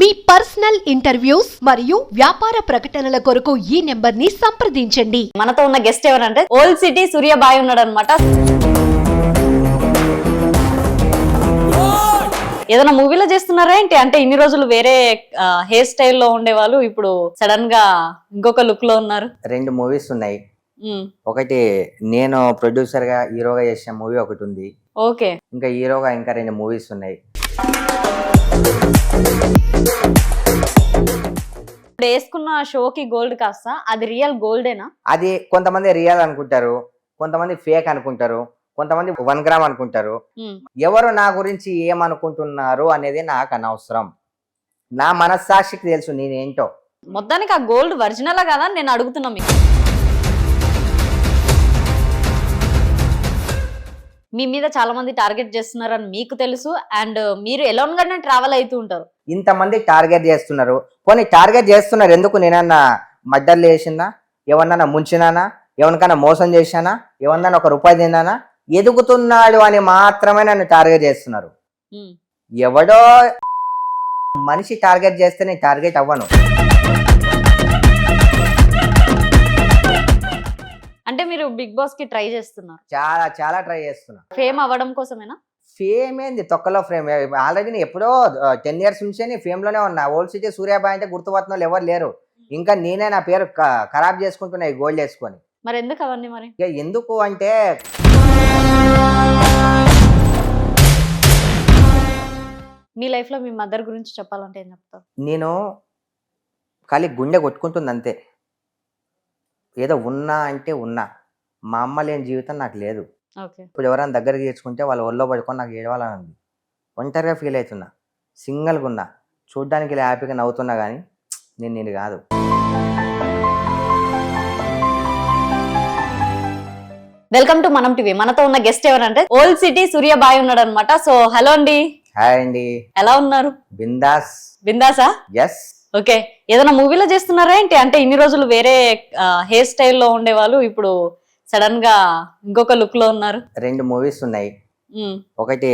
మీ personal interviews మరియు వ్యాపార ప్రకటనల కొరకు ఈ నెంబర్ని సంప్రదించండి. మనతో ఉన్న గెస్ట్ ఎవరంటే ఓల్డ్ సిటీ సూర్యబాయ్ ఉన్నాడు అనమాట ఏదైనా మూవీలో చేస్తున్నారా ఏంటి? అంటే ఇన్ని రోజులు వేరే హెయిర్ స్టైల్లో ఉండేవాళ్ళు ఇప్పుడు సడన్గా ఇంకొక లుక్లో ఉన్నారు. రెండు మూవీస్ ఉన్నాయి. ఒకటి నేను ప్రొడ్యూసర్గా హీరోగా చేసిన మూవీ ఒకటి ఉంది. ఓకే. ఇంకా హీరోగా ఇంకా రెండు మూవీస్ ఉన్నాయి. వేసుకున్న షోకి గోల్డ్ కాస్త అది రియల్ గోల్డేనా? అది కొంతమంది రియల్ అనుకుంటారు కొంతమంది ఫేక్ అనుకుంటారు కొంతమంది వన్ గ్రామ్ అనుకుంటారు. ఎవరు నా గురించి ఏమనుకుంటున్నారు అనేది నాకు అనవసరం. నా మనస్సాక్షికి తెలుసు నేనేంటో. మొత్తానికి ఆ గోల్డ్ ఒరిజినలా కదా నేను అడుగుతున్నా మీకు. మీ మీద చాలా మంది టార్గెట్ చేస్తున్నారని మీకు తెలుసు. అండ్ మీరు ఎలోన్ గానే ట్రావెల్ అవుతూ ఉంటారు. ఇంతమంది టార్గెట్ చేస్తున్నారు. పోనీ టార్గెట్ చేస్తున్నారు ఎందుకు? నేనన్నా మడ్డర్లు చేసిందా? ఎవరినన్నా ముంచినానా? ఎవరికైనా మోసం చేశానా? ఎవరినన్నా ఒక రూపాయి తిన్నానా? ఎదుగుతున్నాడు అని మాత్రమే నన్ను టార్గెట్ చేస్తున్నారు. ఎవడో మనిషి టార్గెట్ చేస్తే నేను టార్గెట్ అవ్వను. అంటే మీరు బిగ్ బాస్కి ట్రై చేస్తున్నారు. చాలా చాలా ట్రై చేస్తున్నా. ఫేమ్ అవ్వడం కోసమేనా? ఫేమ్ ఏంది? తొక్కలో ఫ్రేమ్ ఆల్రెడీ నేను ఎప్పుడో టెన్ ఇయర్స్ నుంచే నేను ఫేమ్లోనే ఉన్నా. ఓల్డ్ సిటీ సూర్యాబాయ్ అంటే గుర్తుపడుతున్న వాళ్ళు ఎవరు లేరు. ఇంకా నేనే నా పేరు ఖరాబ్ చేసుకుంటున్నా ఈ గోల్డ్ వేసుకొని. మరి ఎందుకు అవన్నీ మరి? ఎందుకు అంటే మీ లైఫ్లో మీ మదర్ గురించి చెప్పాలంటే ఏం చెప్తారు నేను ఖాళీ గుండె కొట్టుకుంటుంది అంతే. ఏదో ఉన్నా అంటే ఉన్నా. మా అమ్మ లేని జీవితం నాకు లేదు. ఓకే. ఇప్పుడు ఎవరైనా దగ్గరికి తెచ్చుకుంటే వాళ్ళ ఒళ్ళో పడుకొని నాకు ఏడవాలని ఉంది ఒంటరిగా ఫీల్ అవుతున్నా. సింగిల్గా ఉన్నా. చూడ్డానికి ఇలా హ్యాపీగా నవ్వుతున్నా కానీ నేను నేను కాదు. Welcome to Manam TV. మనతో ఉన్న గెస్ట్ ఎవరంటే ఓల్డ్ సిటీ సూర్యబాయ్ ఉన్నాడు అనమాట సో హలో అండి. హాయ్ అండి. ఎలా ఉన్నారు? బిందాస్. బిందాసా? Yes okay. ఏదైనా మూవీలో చేస్తున్నారా ఏంటి? అంటే ఇన్ని రోజులు వేరే హెయిర్ స్టైల్లో ఉండేవాళ్ళు ఇప్పుడు సడన్గా ఇంకొక లుక్లో ఉన్నారు. రెండు మూవీస్ ఉన్నాయి. ఒకటి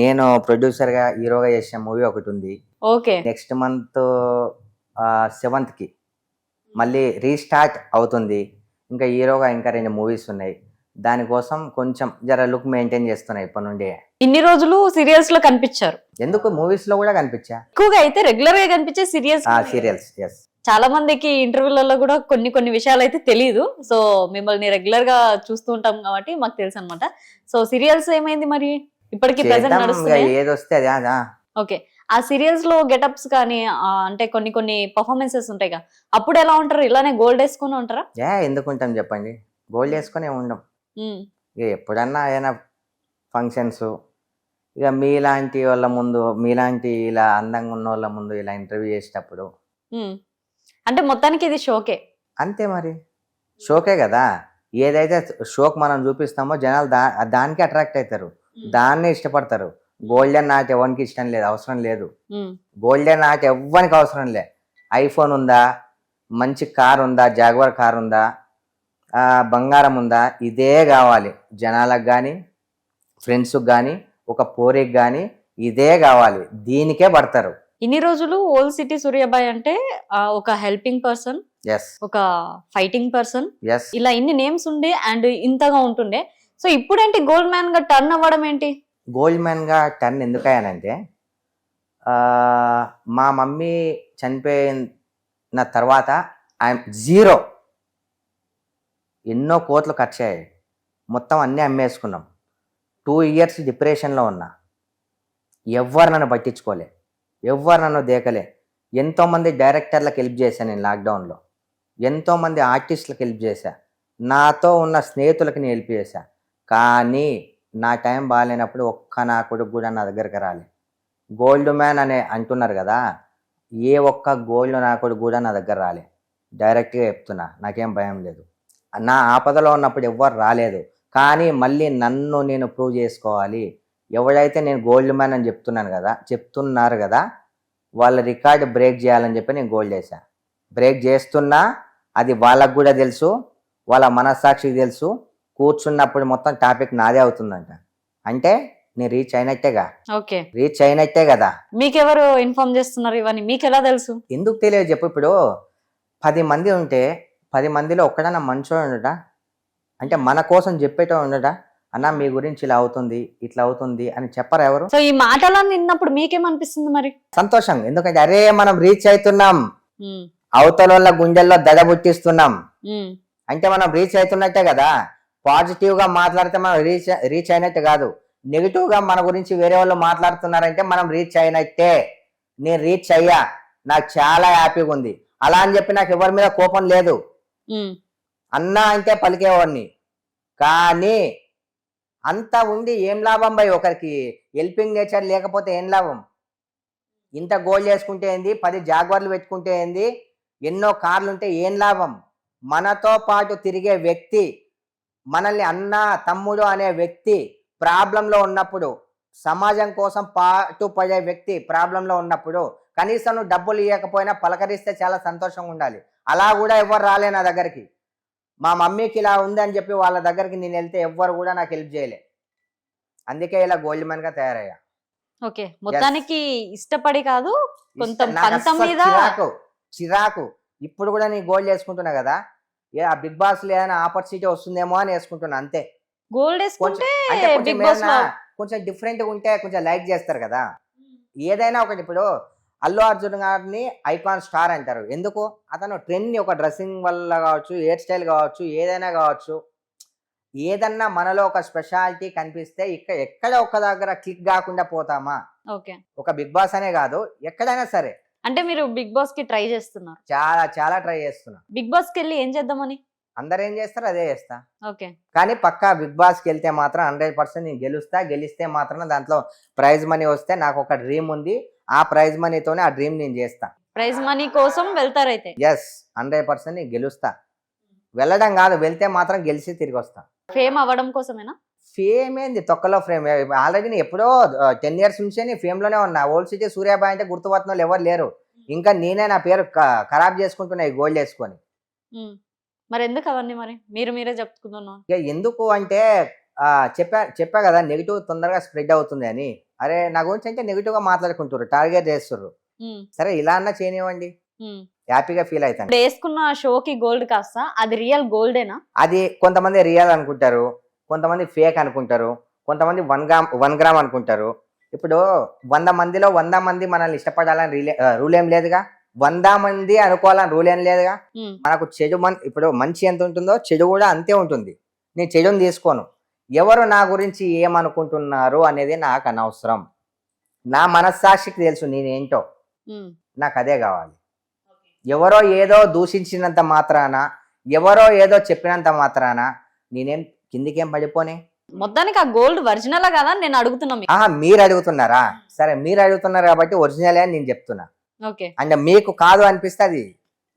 నేను ప్రొడ్యూసర్గా హీరోగా చేసిన మూవీ ఒకటి ఉంది. ఓకే. నెక్స్ట్ మంత్ సెవెంత్కి మళ్ళీ రీస్టార్ట్ అవుతుంది. ఇంకా హీరోగా ఇంకా రెండు మూవీస్ ఉన్నాయి. దానికోసం కొంచెం జర లుక్ మెయింటైన్ చేస్తున్నా ఇప్పటి నుండి. ఇన్ని రోజులు సీరియల్స్లో కనిపించారు. ఎందుకు? మూవీస్లో కూడా కనిపించా? ఎక్కువగా అయితే రెగ్యులర్గా కనిపించే సీరియల్స్ సీరియల్స్ ఎస్ చాలా మందికి ఇంటర్వ్యూలలో కూడా కొన్ని కొన్ని విషయాలు అయితే తెలియదు సో మిమ్మల్ని రెగ్యులర్గా చూస్తూ ఉంటాం కాబట్టి మాకు తెలుసు అనమాట సో సీరియల్స్ ఏమైంది మరి? ఇప్పటికి ప్రెసెంట్ నడుస్తుంది ఏది వస్తే అది. ఓకే. ఆ సీరియల్స్లో గెటప్స్ కానీ అంటే కొన్ని కొన్ని పర్ఫార్మెన్సెస్ ఉంటాయి కదా అప్పుడు ఎలా ఉంటారు? ఇలానే గోల్డ్ వేసుకుని ఉంటారా? ఏ ఎందుకు ఉంటాం చెప్పండి? గోల్డ్ వేసుకొని ఉండం. ఇక ఎప్పుడన్నా ఏదైనా ఫంక్షన్స్ ఇక మీలాంటి వాళ్ళ ముందు మీలాంటి ఇలా అందంగా ఉన్న వాళ్ళ ముందు ఇలా ఇంటర్వ్యూ చేసేటప్పుడు. అంటే మొత్తానికి ఇది షోకే. అంతే మరి. షోకే కదా. ఏదైతే షోక్ మనం చూపిస్తామో జనాలు దా దానికి అట్రాక్ట్ అవుతారు దాన్నే ఇష్టపడతారు. గోల్డెన్ నాట్ ఎవరికి ఇష్టం లేదు అవసరం లేదు. గోల్డెన్ నాట్ ఎవ్వరికి అవసరం లే. ఐఫోన్ ఉందా? మంచి కార్ ఉందా? జాగ్వర్ కార్ ఉందా? బంగారం ఉందా? ఇదే కావాలి. జనాలకు కానీ ఫ్రెండ్స్కి కానీ ఒక పోరికి కానీ ఇదే కావాలి. దీనికే పడతారు. ఇన్ని రోజులు ఓల్డ్ సిటీ సూర్యాబాయ్ అంటే ఒక హెల్పింగ్ పర్సన్ ఎస్ ఒక ఫైటింగ్ పర్సన్. ఎస్ ఇలా ఇన్ని నేమ్స్ ఉండే అండ్ ఇంతగా ఉంటుండే. సో ఇప్పుడేంటి గోల్డ్ మ్యాన్గా టర్న్ అవ్వడం ఏంటి? గోల్డ్ మ్యాన్గా టర్న్ ఎందుకు అయ్యానంటే ఆ, మా మమ్మీ చనిపోయిన తర్వాత ఐఎమ్ జీరో. ఎన్నో కోట్లు ఖర్చు అయ్యాయి మొత్తం అన్నీ అమ్మేసుకున్నాం. టూ ఇయర్స్ డిప్రెషన్లో ఉన్నా. ఎవ్వరు నన్ను పట్టించుకోలే. ఎవ్వరు నన్ను దేకలే. ఎంతోమంది డైరెక్టర్లకు హెల్ప్ చేశాను నేను లాక్డౌన్లో. ఎంతోమంది ఆర్టిస్టులకు హెల్ప్ చేశా. నాతో ఉన్న స్నేహితులకి నేను హెల్ప్ చేశా. కానీ నా టైం బాగాలేనప్పుడు ఒక్క నా కొడుకు కూడా నా దగ్గరికి రాలే. గోల్డ్ మ్యాన్ అనే అంటున్నారు కదా ఏ ఒక్క గోల్డ్ నా కొడుకు కూడా నా దగ్గర రాలే. డైరెక్ట్గా చెప్తున్నా. నాకేం భయం లేదు. నా ఆపదలో ఉన్నప్పుడు ఎవ్వరు రాలేదు. కానీ మళ్ళీ నన్ను నేను ప్రూవ్ చేసుకోవాలి. ఎవడైతే నేను గోల్డ్ మ్యాన్ అని చెప్తున్నాను కదా చెప్తున్నారు కదా వాళ్ళ రికార్డ్ బ్రేక్ చేయాలని చెప్పి నేను గోల్డ్ వేసా బ్రేక్ చేస్తున్నా అది వాళ్ళకు కూడా తెలుసు వాళ్ళ మనస్సాక్షికి తెలుసు. కూర్చున్నప్పుడు మొత్తం టాపిక్ నాదే అవుతుందంట. అంటే నేను రీచ్ అయినట్టేగా. ఓకే. రీచ్ అయినట్టే కదా. మీకెవరు ఇన్ఫార్మ్ చేస్తున్నారు ఇవన్నీ? మీకు ఎలా తెలుసు? ఎందుకు తెలియదు చెప్పు ఇప్పుడు. పది మంది ఉంటే పది మందిలో ఒక్కడన్నా మంచోడు ఉండట అంటే మన కోసం చెప్పేటో ఉండట అన్న మీ గురించి ఇలా అవుతుంది ఇట్లా అవుతుంది అని చెప్పరు ఎవరు? సో ఈ మాటలను విన్నప్పుడు మీకేమనిపిస్తుంది మరి? సంతోషం. ఎందుకంటే అరే మనం రీచ్ అవుతున్నాం. అవతల గుండెల్లో దడ పుట్టిస్తున్నాం. అంటే మనం రీచ్ అవుతున్నట్టే కదా. పాజిటివ్గా మాట్లాడితే మనం రీచ్ రీచ్ అయినట్టు కాదు. నెగిటివ్గా మన గురించి వేరే వాళ్ళు మాట్లాడుతున్నారంటే మనం రీచ్ అయినట్టే. నేను రీచ్ అయ్యా. నాకు చాలా హ్యాపీగా ఉంది. అలా అని చెప్పి నాకు ఎవరి మీద కోపం లేదు. అన్నా అంటే పలికేవాడిని. కానీ అంత ఉండి ఏం లాభం భయ్ ఒకరికి? హెల్పింగ్ నేచర్ లేకపోతే ఏం లాభం? ఇంత గోల్ చేసుకుంటే ఏంది? పది జాగ్వర్లు పెట్టుకుంటే ఏంది? ఎన్నో కార్లు ఉంటే ఏం లాభం? మనతో పాటు తిరిగే వ్యక్తి మనల్ని అన్న తమ్ముడు అనే వ్యక్తి ప్రాబ్లంలో ఉన్నప్పుడు సమాజం కోసం పాటు పడే వ్యక్తి ప్రాబ్లంలో ఉన్నప్పుడు కనీసం నువ్వు డబ్బులు ఇవ్వకపోయినా పలకరిస్తే చాలా సంతోషంగా ఉండాలి. అలా కూడా ఎవరు రాలే నా దగ్గరికి. మా మమ్మీకి ఇలా ఉంది అని చెప్పి వాళ్ళ దగ్గరికి నేను వెళ్తే ఎవ్వరు కూడా నాకు హెల్ప్ చేయలే. అందుకే ఇలా గోల్డ్ మ్యాన్గా తయారయ్యా. ఓకే మొత్తానికి ఇష్టపడి కాదు కొంత పంతం మీద- చిరాకు చిరాకు. ఇప్పుడు కూడా నేను గోల్డ్ చేసుకుంటున్నా కదా ఏ ఆ బిగ్ బాస్లో ఏదైనా ఆపర్చునిటీ వస్తుందేమో అని వేసుకుంటున్నా అంతే. గోల్డ్ వేసుకుంటే బిగ్ బాస్ కొంచెం డిఫరెంట్గా ఉంటే కొంచెం లైక్ చేస్తారు కదా. ఏదైనా ఒకటి ఇప్పుడు అల్లు అర్జున్ గారిని ఐకాన్ స్టార్ అంటారు. ఎందుకు? అతను ట్రెండ్ని ఒక డ్రెస్సింగ్ వల్ల కావచ్చు హెయిర్ స్టైల్ కావచ్చు ఏదైనా కావచ్చు. ఏదన్నా మనలో ఒక స్పెషాలిటీ కనిపిస్తే ఇక్కడ ఎక్కడ ఒక దగ్గర క్లిక్ కాకుండా పోతామా? ఓకే. ఒక బిగ్ బాస్ అనే కాదు ఎక్కడైనా సరే. అంటే మీరు బిగ్ బాస్కి ట్రై చేస్తున్నారు? చాలా చాలా ట్రై చేస్తున్నా. బిగ్ బాస్కి వెళ్ళి ఏం చేద్దామని? అందరు ఏం చేస్తారు? అదే చేస్తా. ఓకే. కానీ పక్కా బిగ్ బాస్కి వెళ్తే మాత్రం హండ్రెడ్ పర్సెంట్ నేను గెలుస్తా గెలిస్తే మాత్రం దాంట్లో ప్రైజ్ మనీ వస్తే నాకు ఒక డ్రీమ్ ఉంది. ఆ ప్రైజ్ మనీతోనే ఆ డ్రీమ్ నేను చేస్తా. ప్రైజ్ మనీ కోసం వెళ్తారైతే. ఎస్ హండ్రెడ్ పర్సెంట్ నేను గెలుస్తా. వెళ్ళడం కాదు వెళ్తే మాత్రం గెలిచి తిరిగి వస్తా. ఫేమ్ అవ్వడం కోసమేనా? ఫేమ్ ఏంది? తొక్కలో ఫ్రేమ్ ఆల్రెడీ నేను ఎప్పుడో టెన్ ఇయర్స్ నుంచే నేను ఫేమ్లోనే ఉన్నా. ఓల్డ్ సిటీ సూర్యాబాయ్ అంటే గుర్తుపడుతున్న వాళ్ళు ఎవరు లేరు. ఇంకా నేనే నా పేరు ఖరాబ్ చేసుకుంటున్నా ఈ గోల్డ్ వేసుకొని. మరి ఎందుకు అవన్నీ మరి? మీరు మీరే చెప్పుకుంటున్నాను ఎందుకు అంటే చెప్పా చెప్పా కదా నెగిటివ్ తొందరగా స్ప్రెడ్ అవుతుంది అని. అరే నా గురించి అంటే నెగిటివ్గా మాట్లాడుకుంటారు టార్గెట్ చేస్తుర్రు. సరే ఇలా అన్నా చేయనివ్వండి. హ్యాపీగా ఫీల్ అవుతాను. వేసుకున్న షోకి గోల్డ్ కాస్త అది రియల్ గోల్డేనా అది కొంతమంది రియల్ అనుకుంటారు కొంతమంది ఫేక్ అనుకుంటారు కొంతమంది వన్ గ్రామ్ వన్ గ్రామ్ అనుకుంటారు. ఇప్పుడు వంద మందిలో వంద మంది మనల్ని ఇష్టపడాలని రీలే ఏం లేదుగా? వంద మంది అనుకోవాలని రూల్ ఏం లేదుగా? మనకు చెడు మన్ ఇప్పుడు మంచి ఎంత ఉంటుందో చెడు కూడా అంతే ఉంటుంది. నేను చెడుని తీసుకోను. ఎవరు నా గురించి ఏమనుకుంటున్నారు అనేది నాకు అనవసరం. నా మనస్సాక్షికి తెలుసు నేనేంటో. నాకు అదే కావాలి. ఎవరో ఏదో దూషించినంత మాత్రాన ఎవరో ఏదో చెప్పినంత మాత్రాన నేనేం కిందికేం పడిపోనే? మొత్తానికి ఆ గోల్డ్ ఒరిజినల్ కదా నేను అడుగుతున్నా మీరు అడుగుతున్నారా సరే మీరు అడుగుతున్నారు కాబట్టి ఒరిజినలే అని నేను చెప్తున్నా. ఓకే. అండ్ మీకు కాదు అనిపిస్తే అది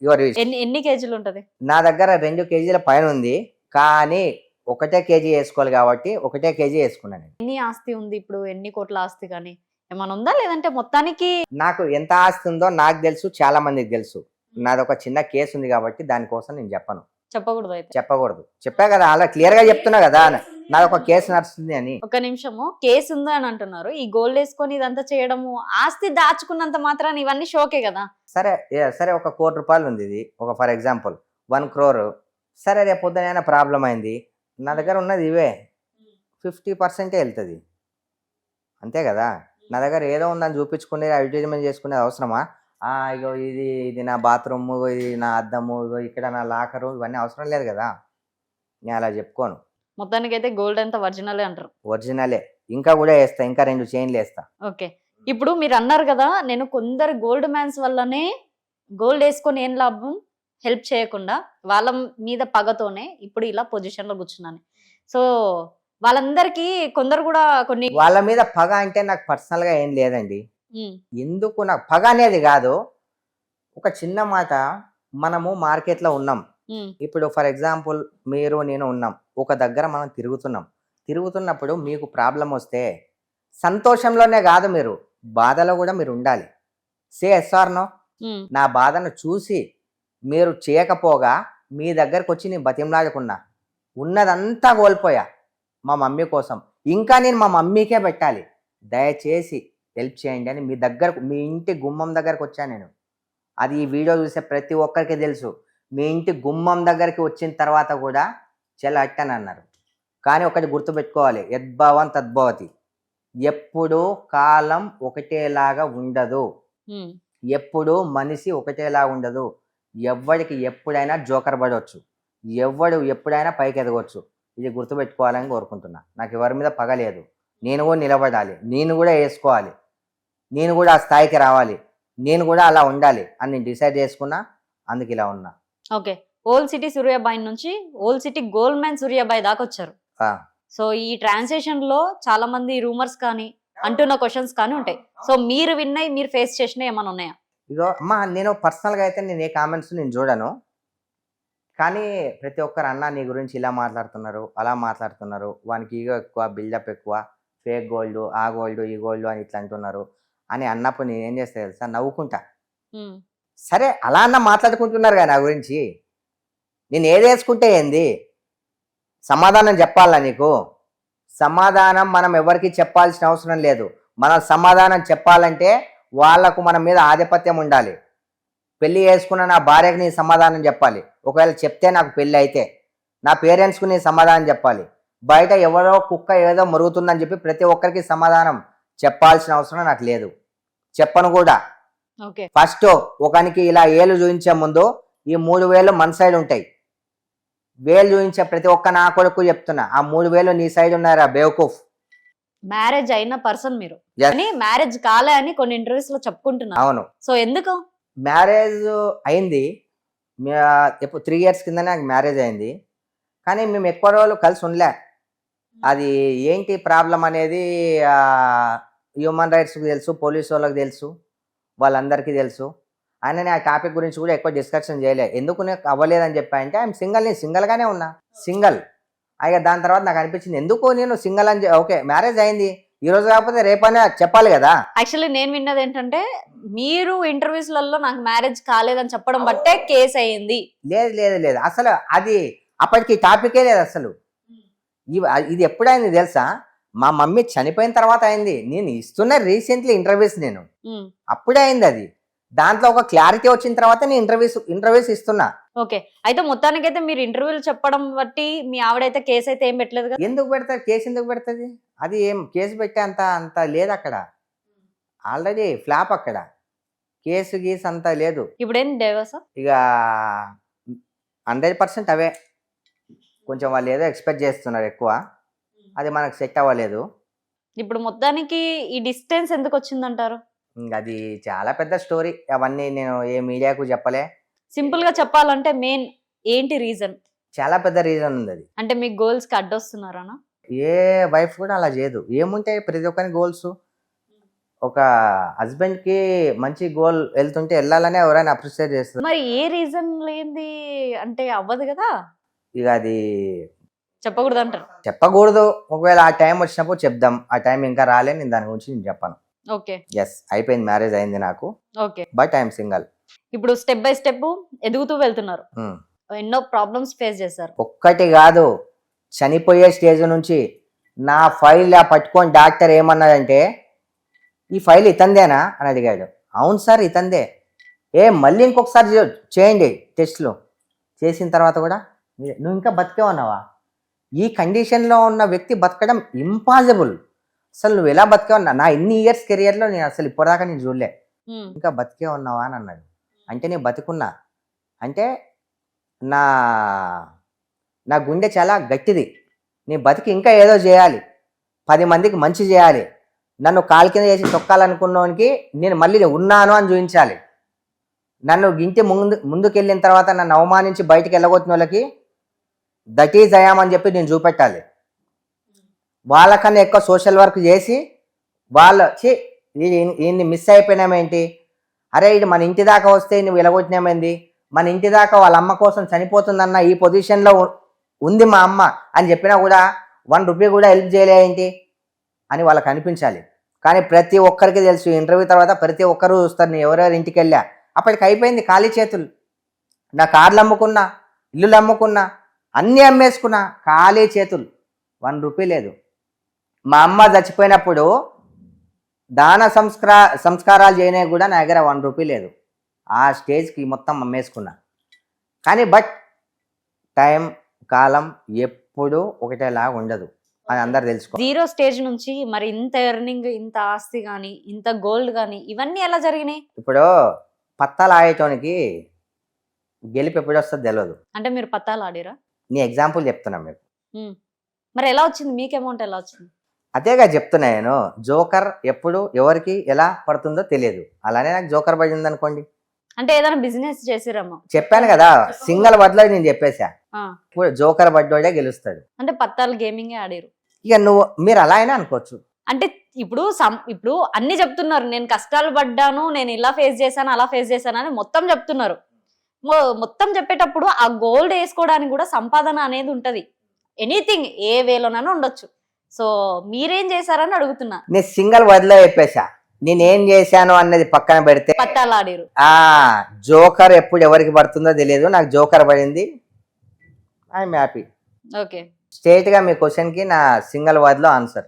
యువర్ ఎన్ని ఎన్ని కేజీలు ఉంటది? నా దగ్గర రెండు కేజీల పైన ఉంది. కానీ ఒకటే కేజీ వేసుకోవాలి కాబట్టి ఒకటే కేజీ వేసుకున్నాను నేను. ఎన్ని ఆస్తి ఉంది ఇప్పుడు? ఎన్ని కోట్ల ఆస్తి కానీ? ఏమైనా ఉందా? లేదంటే మొత్తానికి నాకు ఎంత ఆస్తి ఉందో నాకు తెలుసు చాలా మందికి తెలుసు. నాది ఒక చిన్న కేసు ఉంది కాబట్టి దానికోసం నేను చెప్పను. చెప్పకూడదు అయితే. చెప్పకూడదు. చెప్పా కదా అలా క్లియర్గా చెప్తున్నా కదా నాది ఒక కేసు నడుస్తుంది అని. ఒక నిమిషము. కేసు ఉంది అని అంటున్నారు. ఈ గోల్డ్ వేసుకొని ఇదంతా చేయడము ఆస్తి దాచుకున్నంత మాత్రాన ఇవన్నీ షోకే కదా? సరే ఏ- సరే ఒక కోటి రూపాయలు ఉంది ఇది. ఒక ఫర్ ఎగ్జాంపుల్. వన్ క్రోర్. సరే రేపు పొద్దున ప్రాబ్లం అయింది? నా దగ్గర ఉన్నది ఇవే. ఫిఫ్టీ పర్సెంటే వెళ్తుంది. అంతే కదా? నా దగ్గర ఏదో ఉందని చూపించుకునే అడ్వర్టైజ్మెంట్ చేసుకునేది అవసరమా? ఇగో ఇది ఇది నా బాత్రూమ్ ఇది నా అద్దము ఇగో ఇక్కడ నా లాకరు ఇవన్నీ అవసరం లేదు కదా? నేను అలా చెప్పుకోను. మొత్తానికి అయితే గోల్డ్ అంతా ఒరిజినల్ అంటారు. ఒరిజినలే ఇంకా కూడా వేస్తా ఇంకా రెండు చైన్లు వేస్తా. ఓకే. ఇప్పుడు మీరు అన్నారు కదా నేను కొందరు గోల్డ్ మ్యాన్స్ వల్లనే గోల్డ్ వేసుకొని ఏం లాభం? హెల్ప్ చేయకుండా వాళ్ళ మీద పగతోనే ఇప్పుడు ఇలా పొజిషన్లో కూర్చున్నాను. సో వాళ్ళందరికీ కొందరు కూడా కొన్ని వాళ్ళ మీద పగ అంటే నాకు పర్సనల్గా ఏం లేదండి. ఎందుకు నాకు పగ అనేది కాదు. ఒక చిన్న మాట మనము మార్కెట్లో ఉన్నాం. ఉమ్, ఇప్పుడు ఫర్ ఎగ్జాంపుల్ మీరు నేను ఉన్నాం. ఒక దగ్గర మనం తిరుగుతున్నాం. తిరుగుతున్నప్పుడు మీకు ప్రాబ్లం వస్తే సంతోషంలోనే కాదు మీరు. బాధలో కూడా మీరు ఉండాలి. సే ఎస్ఆర్ నో. ఉమ్, నా బాధను చూసి మీరు చేయకపోగా మీ దగ్గరకు వచ్చి నేను బతిమలాడుకున్నా ఉన్నదంతా కోల్పోయా మా మమ్మీ కోసం. ఇంకా నేను మా మమ్మీకే పెట్టాలి. దయచేసి హెల్ప్ చేయండి అని మీ దగ్గరకు మీ ఇంటి గుమ్మం దగ్గరకు వచ్చాను నేను. అది ఈ వీడియో చూసే ప్రతి ఒక్కరికి తెలుసు. మీ ఇంటి గుమ్మం దగ్గరికి వచ్చిన తర్వాత కూడా చాలా అట్టని అన్నారు కానీ ఒకటి గుర్తుపెట్టుకోవాలి. యద్భావం తద్భవతి ఎప్పుడూ కాలం ఒకటేలాగా ఉండదు. ఎప్పుడు మనిషి ఒకటేలా ఉండదు. ఎవడికి ఎప్పుడైనా జోకర్ పడవచ్చు ఎవడు ఎప్పుడైనా పైకి ఎదగవచ్చు ఇది గుర్తుపెట్టుకోవాలని కోరుకుంటున్నా. నాకు ఎవరి మీద పగలేదు నేను కూడా నిలబడాలి. నేను కూడా వేసుకోవాలి. నేను కూడా ఆ స్థాయికి రావాలి. నేను కూడా అలా ఉండాలి అని నేను డిసైడ్ చేసుకున్నా. అందుకు ఇలా ఉన్నా. ఓకే. ఓల్డ్ సిటీ సూర్యాబాయి నుంచి old city gold man Suryabhai దాకా వచ్చారు. సో ఈ ట్రాన్సాక్షన్లో చాలా మంది రూమర్స్ కానీ అంటున్న క్వశ్చన్స్ కానీ ఉంటాయి. సో మీరు విన్నాయి మీరు ఫేస్ చేసినవి ఏమైనా ఉన్నాయా? ఇగో అమ్మా నేను పర్సనల్గా అయితే నేను ఏ కామెంట్స్ నేను చూడను. కానీ ప్రతి ఒక్కరు అన్న నీ గురించి ఇలా మాట్లాడుతున్నారు అలా మాట్లాడుతున్నారు. వానికి ఈగో ఎక్కువ బిల్డప్ ఎక్కువ ఫేక్ గోల్డ్ ఆ గోల్డ్ ఈ గోల్డ్ అని ఇట్లా అంటున్నారు అని అన్నప్పుడు నేను ఏం చేస్తా తెలుసా? నవ్వుకుంటా. సరే అలా అన్న మాట్లాడుకుంటున్నారు కదా నా గురించి? నేను ఏది వేసుకుంటే ఏంది? సమాధానం చెప్పాలా నీకు? సమాధానం మనం ఎవరికి చెప్పాల్సిన అవసరం లేదు. మనం సమాధానం చెప్పాలంటే వాళ్ళకు మన మీద ఆధిపత్యం ఉండాలి. పెళ్ళి చేసుకున్న నా భార్యకు నీ సమాధానం చెప్పాలి. ఒకవేళ చెప్తే నాకు పెళ్ళి అయితే నా పేరెంట్స్కు నీ సమాధానం చెప్పాలి. బయట ఎవరో కుక్క ఏదో మరుగుతుందని చెప్పి ప్రతి ఒక్కరికి సమాధానం చెప్పాల్సిన అవసరం నాకు లేదు. చెప్పను కూడా. ఫస్ట్ ఒకనికి ఇలా ఏలు చూపించే ముందు ఈ మూడు వేలు మన సైడ్ ఉంటాయి. వేలు చూపించే ప్రతి ఒక్క నా కొడుకు చెప్తున్నా ఆ మూడు వేలు నీ సైడ్ ఉన్నారా బేవకూఫ్. మ్యారేజ్ అయిన పర్సన్ మీరు. కానీ మ్యారేజ్ కాలే అని కొన్ని ఇంటర్వ్యూస్లో చెప్పుకుంటున్నారు. అవును. సో ఎందుకు? మ్యారేజ్ అయింది. ఎప్పుడు త్రీ ఇయర్స్ కిందనే నాకు మ్యారేజ్ అయింది. కానీ మేము ఎక్కువ రోజులు కలిసి ఉండలే. అది ఏంటి ప్రాబ్లం అనేది హ్యూమన్ రైట్స్కి తెలుసు పోలీస్ వాళ్ళకి తెలుసు వాళ్ళందరికీ తెలుసు. ఆయన నేను ఆ టాపిక్ గురించి కూడా ఎక్కువ డిస్కషన్ చేయలే. ఎందుకు నాకు అవ్వలేదని చెప్పా అంటే ఐఎమ్ సింగల్ నేను సింగల్గానే ఉన్నా. సింగల్. అయ్యా దాని తర్వాత నాకు అనిపించింది ఎందుకు నేను సింగల్ అని ఓకే మ్యారేజ్ అయింది. ఈ రోజు కాకపోతే రేపైనా చెప్పాలి కదా. యాక్చువల్లీ నేను విన్నది ఏంటంటే మీరు ఇంటర్వ్యూస్లలో నాకు మ్యారేజ్ కాలేదని చెప్పడం బట్టే కేసు అయ్యింది లేదు లేదు లేదు. అసలు అది అప్పటికి టాపికే లేదు అసలు. ఇవి- ఇది ఎప్పుడైంది తెలుసా? మా మమ్మీ చనిపోయిన తర్వాత అయింది. నేను ఇస్తున్న రీసెంట్లీ ఇంటర్వ్యూస్ నేను. ఉమ్, అప్పుడే అయింది అది. దాంట్లో ఒక క్లారిటీ వచ్చిన తర్వాత నేను ఇంటర్వ్యూస్ ఇంటర్వ్యూస్ ఇస్తున్నా. ఓకే. అయితే మొత్తానికైతే మీరు ఇంటర్వ్యూలు చెప్పడం బట్టి మీ ఆవిడైతే కేసు అయితే ఏం పెట్టలేదు కదా? ఎందుకు పెడతారు? కేసు ఎందుకు పెడుతుంది? అది ఏం కేసు పెట్టే అంత అంత లేదు అక్కడ. ఆల్రెడీ ఫ్లాప్ అక్కడ. కేసు గీసు అంత లేదు. ఇప్పుడు ఏం డైవర్స్ ఇక హండ్రెడ్ పర్సెంట్ అవే. కొంచెం వాళ్ళు ఏదో ఎక్స్పెక్ట్ చేస్తున్నారు ఎక్కువ. అది మనకు సెట్ అవ్వలేదు. ఇప్పుడు మొత్తానికి ఈ డిస్టెన్స్ ఎందుకు వచ్చిందంటారు? అది చాలా పెద్ద స్టోరీ. అవన్నీ నేను ఏ మీడియాకు చెప్పలే. సింపుల్గా చెప్పాలంటే మెయిన్ ఏంటి రీజన్? చాలా పెద్ద రీజన్ ఉంది అది అంటే మీ గోల్స్కి అడ్డొస్తున్నారనా? ఏ వైఫ్ కూడా అలా చేయదు. ఏముంటాయి ప్రతి ఒక్కరి గోల్స్. ఒక హస్బెండ్కి మంచి గోల్ వెళ్తుంటే వెళ్ళాలనే ఎవరైనా అప్రిషియేట్ చేస్తారు. మరి ఏ రీజన్ లేనిది అంటే అవ్వదు కదా? ఇక అది చెప్పకూడదు అంటారు చెప్పకూడదు. ఒకవేళ ఆ టైం వచ్చినప్పుడు చెప్దాం. ఆ టైం ఇంకా రాలే. నేను దాని గురించి నేను చెప్పాను. ఓకే. ఎస్ అయిపోయింది మ్యారేజ్ అయింది నాకు. ఓకే. బట్ ఐఎమ్ సింగల్ ఇప్పుడు స్టెప్ బై స్టెప్ ఎదుగుతూ వెళ్తున్నారు. ఎన్నో ప్రాబ్లమ్స్ ఫేస్ చేశారు. ఒక్కటి కాదు చనిపోయే స్టేజ్ నుంచి నా ఫైల్ ఆ పట్టుకొని డాక్టర్ ఏమన్నాడంటే ఈ ఫైల్ ఇతందేనా? అని అడిగాడు. అవును సార్ ఇతందే. ఏ మళ్ళీ ఇంకొకసారి చేయండి టెస్ట్లు చేసిన తర్వాత కూడా "నీ- నువ్వు ఇంకా బతికే ఉన్నావా? ఈ కండిషన్లో ఉన్న వ్యక్తి బతకడం ఇంపాసిబుల్ అసలు నువ్వు ఎలా బతికే ఉన్నా నా ఇన్ని ఇయర్స్ కెరియర్లో నేను అసలు ఇప్పటిదాకా నేను చూడలే. ఇంకా బతికే ఉన్నావా అని అన్నాడు. అంటే నేను బతికున్నా. అంటే నా నా గుండె చాలా గట్టిది. నీ బతికి ఇంకా ఏదో చేయాలి. పది మందికి మంచి చేయాలి. నన్ను కాలు కింద చేసి తొక్కాలనుకున్నోనికి నేను మళ్ళీ ఉన్నాను అని చూపించాలి. నన్ను ఇంటి ముందు ముందుకెళ్ళిన తర్వాత నన్ను అవమానించి బయటికి వెళ్ళగొట్టిన వాళ్ళకి దట్ ఈజ్ అయామ్ అని చెప్పి నేను చూపెట్టాలి. వాళ్ళకన్నా ఎక్కువ సోషల్ వర్క్ చేసి వాళ్ళ చి ఈయన్ని మిస్ అయిపోయినామేంటి అరే ఇది మన ఇంటి దాకా వస్తే నువ్వు ఎలగొట్టినామేంది మన ఇంటి దాకా వాళ్ళ అమ్మ కోసం చనిపోతుందన్న ఈ పొజిషన్లో ఉంది మా అమ్మ అని చెప్పినా కూడా వన్ రూపీ కూడా హెల్ప్ చేయలే ఏంటి? అని వాళ్ళకి అనిపించాలి. కానీ ప్రతి ఒక్కరికి తెలుసు ఇంటర్వ్యూ తర్వాత ప్రతి ఒక్కరూ చూస్తారు నేను ఎవరెవరి ఇంటికి వెళ్ళా? అప్పటికి అయిపోయింది ఖాళీ చేతులు. నా కార్లు అమ్ముకున్నా ఇల్లులు అమ్ముకున్నా అన్నీ అమ్మేసుకున్నా ఖాళీ చేతులు. వన్ రూపీ లేదు. మా అమ్మ చచ్చిపోయినప్పుడు దాన సంస్కార సంస్కారాలు చేయనే కూడా నా దగ్గర వన్ రూపీ లేదు. ఆ స్టేజ్కి మొత్తం అమ్మేసుకున్నా. కానీ బట్ టైం కాలం ఎప్పుడు ఒకటేలా ఉండదు. అది అందరు తెలుసుకో. జీరో స్టేజ్ నుంచి మరి ఇంత ఎర్నింగ్ ఇంత ఆస్తి గాని ఇంత గోల్డ్ గాని ఇవన్నీ ఎలా జరిగినాయి? ఇప్పుడు పత్తాలు ఆడేటోనికి గెలిపి ఎప్పుడు వస్తుందో తెలియదు అంటే మీరు పత్తాలు ఆడిరా? నీ ఎగ్జాంపుల్ చెప్తున్నా మీకు. మరి ఎలా వచ్చింది? మీకు అమౌంట్ ఎలా వచ్చింది? అదేగా చెప్తున్నా నేను. జోకర్ ఎప్పుడు ఎవరికి ఎలా పడుతుందో తెలియదు. అలానే నాకు జోకర్ పడింది అనుకోండి అంటే ఏదైనా బిజినెస్ చేసిరమ్మా. చెప్పాను కదా సింగల్ వడ్లో నేను చెప్పేశా. ఇప్పుడు జోకర్ బడ్డోడే గెలుస్తాడు. అంటే పత్తాలు గేమింగ్ ఆడిరు. ఇక నువ్వు మీరు అలా అయినా అనుకోవచ్చు. అంటే ఇప్పుడు ఇప్పుడు అన్ని చెప్తున్నారు. నేను కష్టాలు పడ్డాను నేను ఇలా ఫేస్ చేశాను అలా ఫేస్ చేశాను అని మొత్తం చెప్తున్నారు. మొత్తం చెప్పేటప్పుడు ఆ గోల్డ్ వేసుకోవడానికి కూడా సంపాదన అనేది ఉంటది. ఎనీథింగ్ ఏ వేలోనైనా ఉండొచ్చు. సో మీరేం చేశారని అడుగుతున్నా. నేను సింగల్ వడ్లో చెప్పేశా. నేనేం చేశాను అన్నది పక్కన పెడితే పత్తాలు ఆడిరు ఆ జోకర్ ఎప్పుడు ఎవరికి పడుతుందో తెలియదు నాకు జోకర్ పడింది. I'm happy okay. స్ట్రేట్గా మీ క్వశ్చన్కి నా సింగల్ వర్డ్లో ఆన్సర్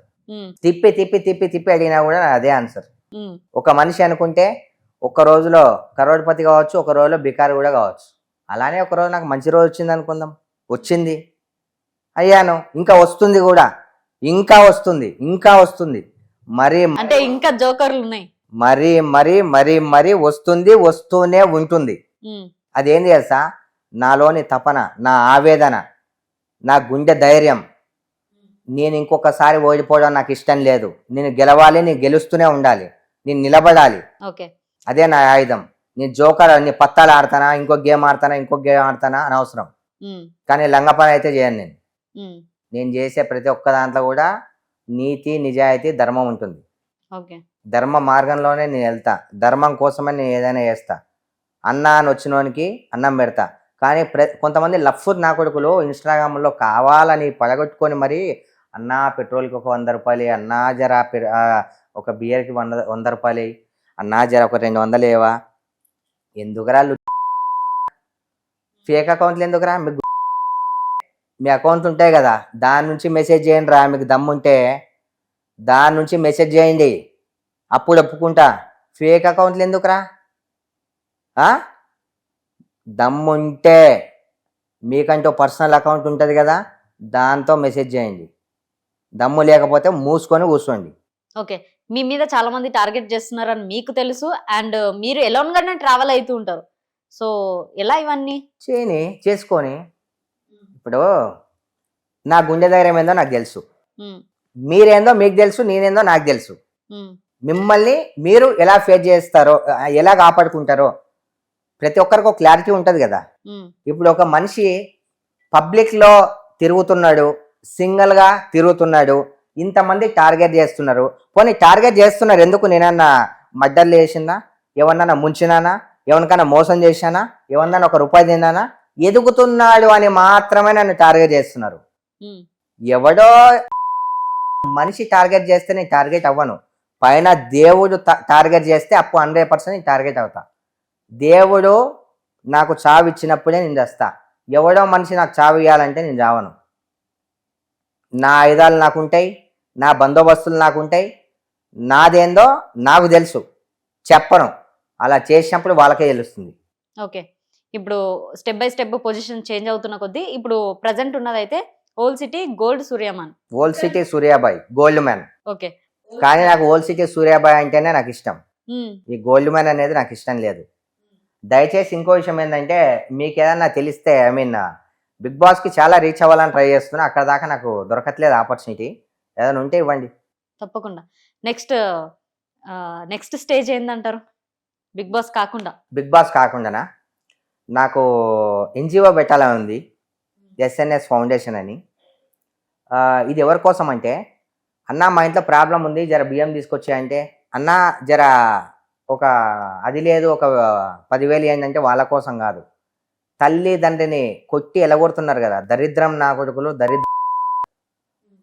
తిప్పి తిప్పి తిప్పి తిప్పి అడిగినా కూడా అదే ఆన్సర్. ఒక మనిషి అనుకుంటే ఒక రోజులో కరోడ్పతి కావచ్చు ఒక రోజులో బికారి కూడా కావచ్చు. అలానే ఒక రోజు నాకు మంచి రోజు వచ్చింది అనుకుందాం. వచ్చింది. అయ్యాను. ఇంకా వస్తుంది కూడా. ఇంకా వస్తుంది ఇంకా వస్తుంది. మరి అంటే ఇంకా జోకర్లు ఉన్నాయి మరి మరి మరి మరి వస్తుంది వస్తూనే ఉంటుంది. అదేంది తెలుసా? నాలోని తపన నా ఆవేదన నా గుండె ధైర్యం. నేను ఇంకొకసారి ఓడిపోవడం నాకు ఇష్టం లేదు. నేను గెలవాలి నేను గెలుస్తూనే ఉండాలి. నేను నిలబడాలి. ఓకే. అదే నా ఆయుధం. నేను జోకర్ నేను పత్తాలు ఆడతానా ఇంకో గేమ్ ఆడతానా ఇంకో గేమ్ ఆడతానా అనవసరం. కానీ లంగ పని అయితే చేయను నేను. నేను చేసే ప్రతి ఒక్క దాంట్లో కూడా నీతి నిజాయితీ ధర్మం ఉంటుంది. ఓకే. ధర్మ మార్గంలోనే నేను వెళ్తా. ధర్మం కోసమే నేను ఏదైనా చేస్తా. అన్న అని వచ్చినోనికి అన్నం పెడతా. కానీ ప్ర కొంతమంది లఫ్ఫుర్ నా కొడుకులు ఇన్స్టాగ్రామ్లో కావాలని పడగొట్టుకొని మరి అన్నా పెట్రోల్కి ఒక వంద రూపాయలు అన్నా జర ఒక బియర్కి వంద వంద రూపాయలు అన్నా జర ఒక రెండు వందలు ఏవా ఎందుకురా ఫేక్ అకౌంట్లు ఎందుకురా? మీకు మీ అకౌంట్ ఉంటాయి కదా దాని నుంచి మెసేజ్ చేయండి రా మీకు దమ్ముంటే దాని నుంచి మెసేజ్ చేయండి. అప్పుడు ఒప్పుకుంటా. ఫేక్ అకౌంట్లు ఎందుకురా? దమ్ముంటే మీకంటూ పర్సనల్ అకౌంట్ ఉంటుంది కదా దాంతో మెసేజ్ చేయండి. దమ్ము లేకపోతే మూసుకొని కూర్చోండి. ఓకే. మీ మీద చాలా మంది టార్గెట్ చేస్తున్నారని మీకు తెలుసు. అండ్ మీరు ఎలోన్ గానే ట్రావెల్ అవుతూ ఉంటారు. సో ఎలా ఇవన్నీ? చేయని చేసుకొని. ఇప్పుడు నా గుండె ధైర్యం ఏందో నాకు తెలుసు. మీరేందో మీకు తెలుసు నేనేందో నాకు తెలుసు. మిమ్మల్ని మీరు ఎలా ఫేస్ చేస్తారో ఎలా కాపాడుకుంటారో ప్రతి ఒక్కరికి ఒక క్లారిటీ ఉంటుంది కదా. ఇప్పుడు ఒక మనిషి పబ్లిక్లో తిరుగుతున్నాడు సింగిల్గా తిరుగుతున్నాడు ఇంతమంది టార్గెట్ చేస్తున్నారు. పోనీ టార్గెట్ చేస్తున్నారు ఎందుకు? నేనన్నా మడ్డర్లు చేసినా ఎవరినన్నా ముంచినానా? ఎవరికైనా మోసం చేశానా? ఎవరినన్నా ఒక రూపాయి తిన్నానా? ఎదుగుతున్నాడు అని మాత్రమే నన్ను టార్గెట్ చేస్తున్నారు. ఎవడో మనిషి టార్గెట్ చేస్తే నేను టార్గెట్ అవ్వను. పైన దేవుడు టార్గెట్ చేస్తే అప్పు హండ్రెడ్ పర్సెంట్ నేను టార్గెట్ అవుతా. దేవుడు నాకు చావు ఇచ్చినప్పుడే నేను చేస్తా. ఎవడో మనిషి నాకు చావు ఇవ్వాలంటే నేను చావను నా ఆయుధాలు నాకుంటాయి నా బందోబస్తులు నాకుంటాయి నాదేందో నాకు తెలుసు. చెప్పను. అలా చేసినప్పుడు వాళ్ళకే తెలుస్తుంది. ఓకే. ఇప్పుడు step by step position change అవుతున్న కొద్దీ ఇప్పుడు ప్రజెంట్ ఉన్నదైతే old city gold సూర్యమాన్ old city Suryabhai gold man okay కానీ నాకు ఓల్డ్ సిటీ సూర్యాబాయ్ అంటేనే నాకు ఇష్టం. ఉమ్, ఈ గోల్డ్ మ్యాన్ అనేది నాకు ఇష్టం లేదు. దయచేసి ఇంకో విషయం ఏంటంటే మీకు ఏదన్నా తెలిస్తే ఐ మీన్ బిగ్ బాస్కి చాలా రీచ్ అవ్వాలని ట్రై చేస్తున్నా అక్కడ దాకా నాకు దొరకట్లేదు ఆపర్చునిటీ ఏదైనా ఉంటే ఇవ్వండి. తప్పకుండా. నెక్స్ట్ నెక్స్ట్ స్టేజ్ ఏందంటారు? బిగ్ బాస్ కాకుండా. బిగ్ బాస్ కాకుండానా? నాకు ఎన్జిఓ పెట్టాలని ఉంది. ఎస్ఎన్ఎస్ ఫౌండేషన్ అని. ఇది ఎవరి కోసం అంటే అన్న మా ఇంట్లో ప్రాబ్లం ఉంది జర బియ్యం తీసుకొచ్చాయంటే అన్న జర ఒక అది లేదు ఒక పదివేలు ఏంటంటే వాళ్ళ కోసం కాదు. తల్లిదండ్రిని కొట్టి ఎలగొడుతున్నారు కదా దరిద్రం నా కొడుకులు దరిద్ర.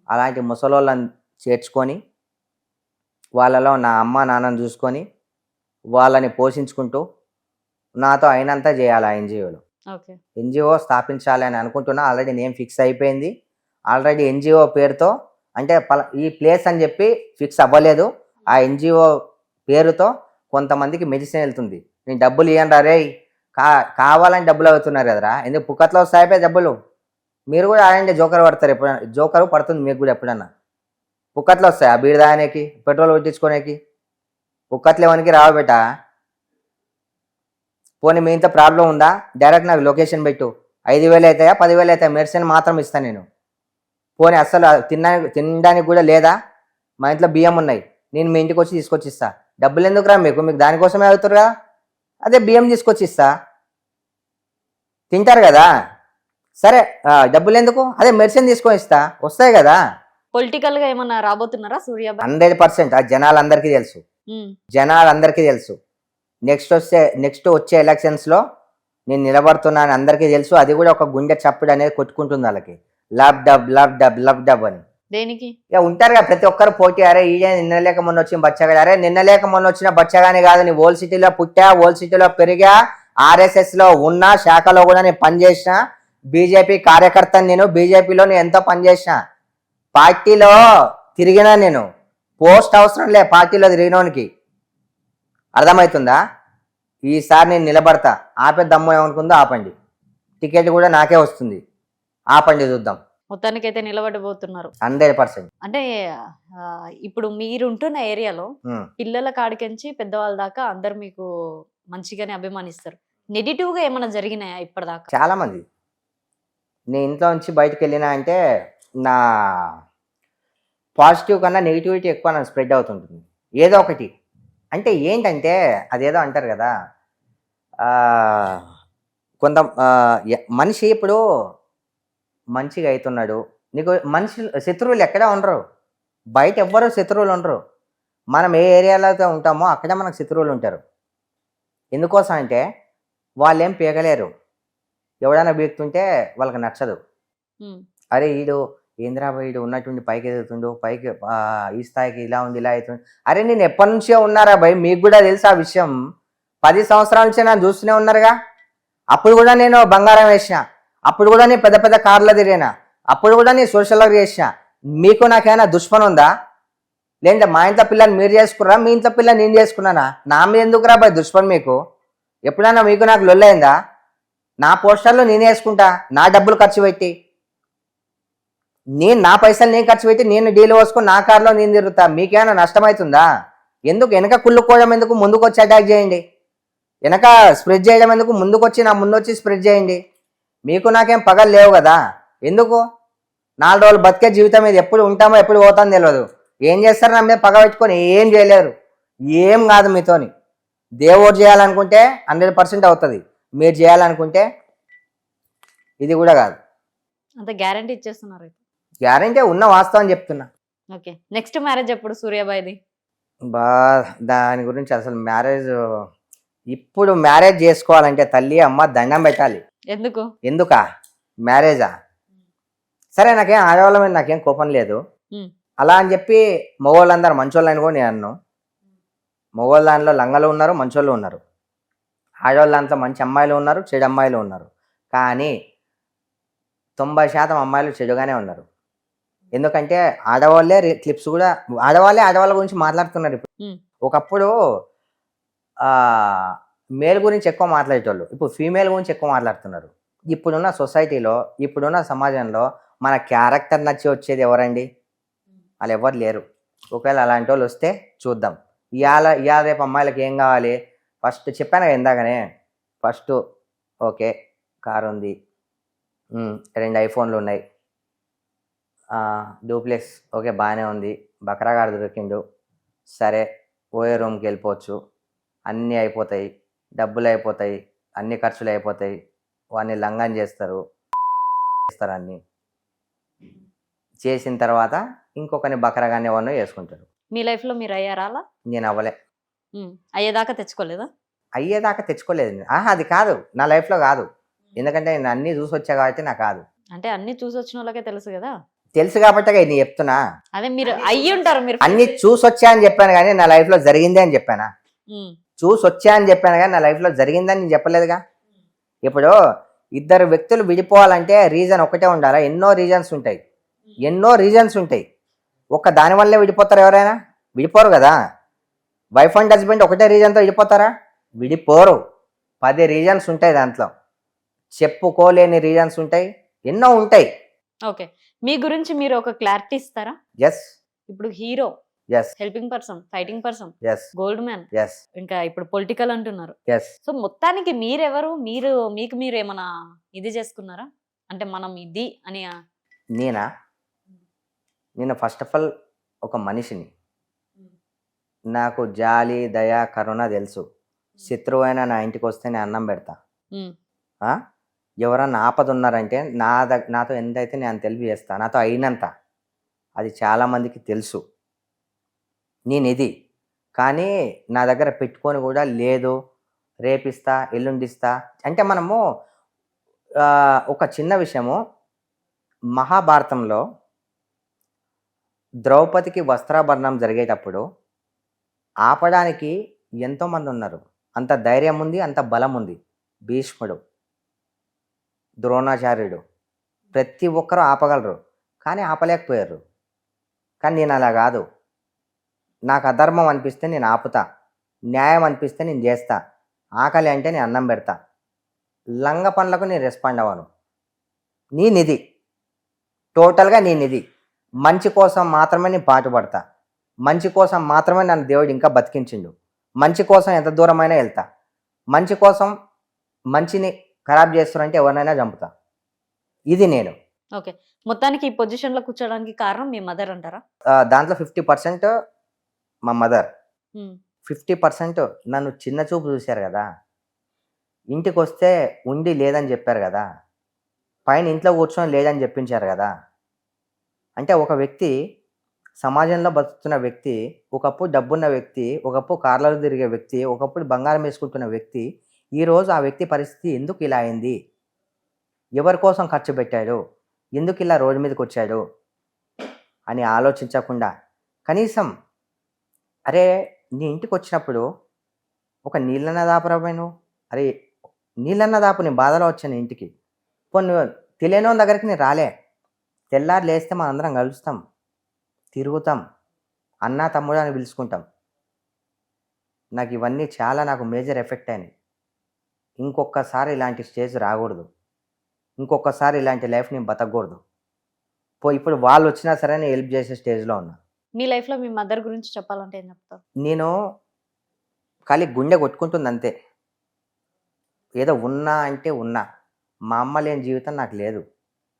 అలాంటి ముసలోళ్ళని చేర్చుకొని వాళ్ళలో నా అమ్మ నాన్నని చూసుకొని వాళ్ళని పోషించుకుంటూ నాతో అయినంత చేయాలి ఆ ఎన్జిఓలో. ఎన్జిఓ స్థాపించాలి అని అనుకుంటున్నా ఆల్రెడీ నేమ్ ఫిక్స్ అయిపోయింది. ఆల్రెడీ ఎన్జిఓ పేరుతో అంటే పల ఈ ప్లేస్ అని చెప్పి ఫిక్స్ అవ్వలేదు. ఆ ఎన్జిఓ పేరుతో కొంతమందికి మెడిసిన్ వెళ్తుంది. నేను డబ్బులు ఇవ్వండి రే కా కావాలని డబ్బులు అవుతున్నారు కదరా. ఎందుకు పుక్కట్లో వస్తాయిపోయి డబ్బులు? మీరు కూడా ఆడండి జోకర్ పడతారు ఎప్పుడైనా. జోకర్ పడుతుంది మీకు కూడా ఎప్పుడన్నా పుక్కట్లో వస్తాయి ఆ బీడు దానికి పెట్రోల్ కొట్టించుకోనేకి. పుక్కట్లు ఎవరికి రావు బేట. పోనీ మీ ఇంత ప్రాబ్లం ఉందా? డైరెక్ట్ నాకు లొకేషన్ పెట్టు. ఐదు వేలు అవుతాయా? పదివేలు అవుతాయా? మెడిసిన్ మాత్రం ఇస్తాను నేను. పోనీ అస్సలు తినడానికి తినడానికి కూడా లేదా? మా ఇంట్లో బియ్యం ఉన్నాయి. నేను మీ ఇంటికి వచ్చి తీసుకొచ్చి ఇస్తా డబ్బులు ఎందుకురా మీకు? మీకు దానికోసమే అవుతారుగా అదే బియ్యం తీసుకొచ్చి ఇస్తా తింటారు కదా? సరే డబ్బులు ఎందుకు? అదే మెడిసిన్ తీసుకొని ఇస్తా వస్తాయి కదా? పొలిటికల్గా ఏమన్నా రాబోతున్నారా సూర్యాబాయ్ హండ్రెడ్ పర్సెంట్. ఆ జనాలందరికీ తెలుసు. జనాలందరికీ తెలుసు. నెక్స్ట్ వస్తే నెక్స్ట్ వచ్చే ఎలక్షన్స్లో నేను నిలబడుతున్నాను. అందరికీ తెలుసు అది కూడా ఒక గుండె చప్పుడు అనేది కొట్టుకుంటుంది వాళ్ళకి. Lub dub lub dub lub dub అని. దేనికి? ఇక ఉంటారు కదా ప్రతి ఒక్కరు పోటీ. అరే ఈ నిన్న లేక మొన్న వచ్చిన బచ్చగాడు. అరే నిన్న లేక మొన్న వచ్చిన బచ్చగాని కాదు నీ ఓల్ సిటీలో పుట్టా ఓల్ సిటీలో పెరిగా ఆర్ఎస్ఎస్లో ఉన్నా శాఖలో కూడా నేను పనిచేసిన బీజేపీ కార్యకర్తని నేను బీజేపీలో నేను ఎంతో పనిచేసిన పార్టీలో తిరిగినా నేను. పోస్ట్ అవసరం లే పార్టీలో తిరిగినోనికి. అర్థమవుతుందా? ఈసారి నేను నిలబడతా. ఆపే దమ్ము ఏమనుకుందో ఆపండి. టికెట్ కూడా నాకే వస్తుంది. ఆపండి చూద్దాం. మొత్తానికైతే నిలబడబోతున్నారు. Hundred percent. అంటే ఆ, ఇప్పుడు మీరుంటున్న ఏరియాలో పిల్లల కాడికించి పెద్దవాళ్ళ దాకా అందరు మీకు మంచిగానే అభిమానిస్తారు. నెగిటివ్గా ఏమైనా జరిగినాయా ఇప్పటిదాకా? చాలా మంది నేను ఇంట్లో నుంచి బయటకు వెళ్ళినా అంటే నా పాజిటివ్ కన్నా నెగిటివిటీ ఎక్కువ నాకు స్ప్రెడ్ అవుతుంటుంది. ఏదో ఒకటి. అంటే ఏంటంటే అదేదో అంటారు కదా కొంత మనిషి ఇప్పుడు మంచిగా అవుతున్నాడు నీకు మనిషి శత్రువులు ఎక్కడ ఉండరు. బయట ఎవ్వరు శత్రువులు ఉండరు. మనం ఏ ఏరియాలో అయితే ఉంటామో అక్కడే మనకు శత్రువులు ఉంటారు. ఎందుకోసం అంటే వాళ్ళు ఏం పీకలేరు. ఎవడైనా బీక్తుంటే వాళ్ళకి నచ్చదు. అరే వీడు ఇంద్రాబాయుడు ఉన్నటువంటి పైకి ఎదుగుతుండు పైకి ఈ స్థాయికి ఇలా ఉంది ఇలా అవుతుంది. అరే నేను ఎప్పటి నుంచో ఉన్నారా భయ్ మీకు కూడా తెలుసు ఆ విషయం? పది సంవత్సరాల నుంచి నన్ను చూస్తూనే ఉన్నారుగా. అప్పుడు కూడా నేను బంగారం వేసిన. అప్పుడు కూడా నేను పెద్ద పెద్ద కార్లో తిరిగినా. అప్పుడు కూడా నేను సోషల్ వర్క్ చేసిన. మీకు నాకేమైనా దుష్మన్ ఉందా? లేదంటే మా ఇంట్లో పిల్లని మీరు చేసుకున్నారా మీ ఇంట్లో పిల్లని నేను చేసుకున్నానా? నా మీద ఎందుకురా భయ్ దుష్మన్ మీకు? ఎప్పుడైనా మీకు నాకు లొల్లైందా? నా పోస్టర్లు నేను వేసుకుంటా. నా డబ్బులు ఖర్చు పెట్టి. నేను నా పైసలు నేను ఖర్చు పెట్టి నేను డీల్ పోసుకొని నా కార్లో నేను తిరుగుతా మీకేమైనా నష్టమవుతుందా ఎందుకు వెనక కుళ్ళుకోవడం ఎందుకు? ముందుకు వచ్చి అటాక్ చేయండి. వెనక స్ప్రెడ్ చేయడం ఎందుకు? ముందుకు వచ్చి నా ముందు వచ్చి స్ప్రెడ్ చేయండి. మీకు నాకేం పగలు లేవు కదా? ఎందుకు? నాలుగు రోజులు బతికే జీవితం మీద ఎప్పుడు ఉంటామో ఎప్పుడు పోతామో తెలియదు ఏం చేస్తారు? నా మీద పగ పెట్టుకొని ఏం చేయలేరు. ఏం కాదు మీతోని. దేవుడు చేయాలనుకుంటే హండ్రెడ్ పర్సెంట్ అవుతుంది. మీరు చేయాలనుకుంటే ఇది కూడా కాదు. అంత గ్యారంటీ ఇచ్చేస్తున్నారు గ్యారంటీ ఉన్న వాస్తవం చెప్తున్నా. ఓకే. నెక్స్ట్ మ్యారేజ్ ఎప్పుడు సూర్యాబాయిది? బా దాని గురించి అసలు మ్యారేజ్ ఇప్పుడు మ్యారేజ్ చేసుకోవాలంటే తల్లి అమ్మ దండం పెట్టాలి. ఎందుకు? ఎందుకా? మ్యారేజా? సరే నాకేం ఆడవాళ్ళ మీద నాకేం కోపం లేదు. అలా అని చెప్పి మగవాళ్ళందరూ మంచోళ్ళని కూడా నేను అన్ను. మగవాళ్ళ దాంట్లో లంగలు ఉన్నారు మంచోళ్ళు ఉన్నారు. ఆడవాళ్ళ దాంట్లో మంచి అమ్మాయిలు ఉన్నారు చెడు అమ్మాయిలు ఉన్నారు. కానీ తొంభై శాతం అమ్మాయిలు చెడుగానే ఉన్నారు. ఎందుకంటే ఆడవాళ్ళే క్లిప్స్ కూడా ఆడవాళ్ళే ఆడవాళ్ళ గురించి మాట్లాడుతున్నారు ఇప్పుడు. ఒకప్పుడు ఆ మేల్ గురించి ఎక్కువ మాట్లాడేటోళ్ళు ఇప్పుడు ఫీమేల్ గురించి ఎక్కువ మాట్లాడుతున్నారు. ఇప్పుడున్న సొసైటీలో ఇప్పుడున్న సమాజంలో మన క్యారెక్టర్ నచ్చి వచ్చేది ఎవరండి? వాళ్ళు ఎవరు లేరు. ఒకవేళ అలాంటి వాళ్ళు వస్తే చూద్దాం. ఇవాళ ఇవాళ రేపు అమ్మాయిలకి ఏం కావాలి? ఫస్ట్ చెప్పాను కదా ఇందాకనే. ఫస్ట్ ఓకే కార్ ఉంది రెండు ఐఫోన్లు ఉన్నాయి. డూప్లెక్స్ ఓకే బాగానే ఉంది. బకరాగాడు దొరికిండు. సరే పోయే రూమ్కి వెళ్ళిపోవచ్చు. అన్నీ అయిపోతాయి. డబ్బులు అయిపోతాయి. అన్ని ఖర్చులు అయిపోతాయి. వాడిని లంగం చేస్తారు. చేస్తారు అన్ని. చేసిన తర్వాత ఇంకొకరిని బకరగానే ఎవరినో వేసుకుంటారు మీ లైఫ్లో మీరు అయ్యారా అలా? నేను అవ్వలే. అయ్యేదాకా తెచ్చుకోలేదా? అయ్యేదాకా తెచ్చుకోలేదు. ఆహా అది కాదు. నా లైఫ్లో కాదు. ఎందుకంటే నేను అన్నీ చూసి వచ్చా కాబట్టి నాకు కాదు. అంటే అన్ని చూసి వచ్చిన వాళ్ళకే తెలుసు కదా? తెలుసు కాబట్టి నేను చెప్తున్నా. అదే మీరు అయ్యి ఉంటారు మీరు అన్ని చూసి వచ్చా అని చెప్పాను కానీ నా లైఫ్లో జరిగిందే అని చెప్పానా? ఉమ్, చూసి వచ్చా అని చెప్పాను కానీ నా లైఫ్లో జరిగిందని నేను చెప్పలేదుగా? ఇప్పుడు ఇద్దరు వ్యక్తులు విడిపోవాలంటే రీజన్ ఒకటే ఉండాలా? ఎన్నో రీజన్స్ ఉంటాయి. ఎన్నో రీజన్స్ ఉంటాయి. ఒక్క దాని వల్లే విడిపోతారు ఎవరైనా? విడిపోరు కదా. వైఫ్ అండ్ హస్బెండ్ ఒకటే రీజన్తో విడిపోతారా? విడిపోరు. పది రీజన్స్ ఉంటాయి దాంట్లో. చెప్పుకోలేని రీజన్స్ ఉంటాయి. ఎన్నో ఉంటాయి. ఓకే. మీ గురించి మీరు ఒక క్లారిటీ ఇస్తారా? ఎస్ ఇప్పుడు hero yes helping person fighting person yes gold man yes ఇంకా ఇప్పుడు పొలిటికల్ అంటున్నారు. ఎస్ సో మొత్తానికి మీరెవరు? మీరు మీకు మీరు ఏమైనా ఇది చేసుకున్నారా? అంటే మనం ఇది అని నేనా? నేను ఫస్ట్ ఆఫ్ ఆల్ ఒక మనిషిని. నాకు జాలి దయ కరుణ తెలుసు. శత్రువు అయినా నా ఇంటికి వస్తే నేను అన్నం పెడతా? ఎవరన్నా ఆపద ఉన్నారంటే నా ద నాతో ఎంతైతే నేను తెలివి చేస్తా నాతో అయినంత అది చాలామందికి తెలుసు. నేను ఇది కానీ నా దగ్గర పెట్టుకొని కూడా లేదు. రేపిస్తా ఎల్లుండిస్తా. అంటే మనము ఒక చిన్న విషయము. మహాభారతంలో ద్రౌపదికి వస్త్రాభరణం జరిగేటప్పుడు ఆపడానికి ఎంతోమంది ఉన్నారు. అంత ధైర్యం ఉంది అంత బలం ఉంది భీష్ముడు. ద్రోణాచార్యుడు. ప్రతి ఒక్కరూ ఆపగలరు. కానీ ఆపలేకపోయారు. కానీ నేను అలా కాదు. నాకు అధర్మం అనిపిస్తే నేను ఆపుతా. న్యాయం అనిపిస్తే నేను చేస్తా. ఆకలి అంటే నేను అన్నం పెడతా. లంగ పనులకు నేను రెస్పాండ్ అవ్వను. నీ నిధి. టోటల్గా నీ నిధి. మంచి కోసం మాత్రమే నేను పాటుపడతా. మంచి కోసం మాత్రమే నన్ను దేవుడు ఇంకా బతికించిండు. మంచి కోసం ఎంత దూరమైనా వెళ్తా. మంచి కోసం మంచిని ఖరాబ్ చేస్తారంటే ఎవరినైనా చంపుతా. ఇది నేను. ఓకే. మొత్తానికి ఈ పొజిషన్లో కూర్చోడానికి కారణం మీ మదర్ అంటారా? దాంట్లో ఫిఫ్టీ పర్సెంట్ మా మదర్. ఫిఫ్టీ పర్సెంట్ నన్ను చిన్న చూపు చూశారు కదా. ఇంటికి వస్తే ఉండి లేదని చెప్పారు కదా. పైన ఇంట్లో కూర్చొని లేదని చెప్పించారు కదా. అంటే ఒక వ్యక్తి సమాజంలో బతుకుతున్న వ్యక్తి ఒకప్పుడు డబ్బున్న వ్యక్తి ఒకప్పుడు కార్లలో తిరిగే వ్యక్తి ఒకప్పుడు బంగారం వేసుకుంటున్న వ్యక్తి ఈరోజు ఆ వ్యక్తి పరిస్థితి ఎందుకు ఇలా అయింది? ఎవరి కోసం ఖర్చు పెట్టాడు? ఎందుకు ఇలా రోడ్డు మీదకి వచ్చాడు? అని ఆలోచించకుండా కనీసం అరే నీ ఇంటికి వచ్చినప్పుడు ఒక నీళ్ళన్న దాపరా అరే నీళ్ళన్న దాపు నీ బాధలో వచ్చాను ఇంటికి. కొన్ని తెలియని దగ్గరికి నేను రాలే. తెల్లారి లేస్తే మనం అందరం కలుస్తాం తిరుగుతాం అన్న తమ్ముడు అని పిలుచుకుంటాం. నాకు ఇవన్నీ చాలా నాకు మేజర్ ఎఫెక్ట్ అయినాయి. ఇంకొకసారి ఇలాంటి స్టేజ్ రాకూడదు. ఇంకొకసారి ఇలాంటి లైఫ్ నేను బతకూడదు పో ఇప్పుడు వాళ్ళు వచ్చినా సరే నేను హెల్ప్ చేసే స్టేజ్లో ఉన్నా. మీ లైఫ్లో మీ మదర్ గురించి చెప్పాలంటే ఏం నేను ఖాళీ గుండె కొట్టుకుంటుంది అంతే. ఏదో ఉన్నా అంటే ఉన్నా. మా అమ్మ లేని జీవితం నాకు లేదు.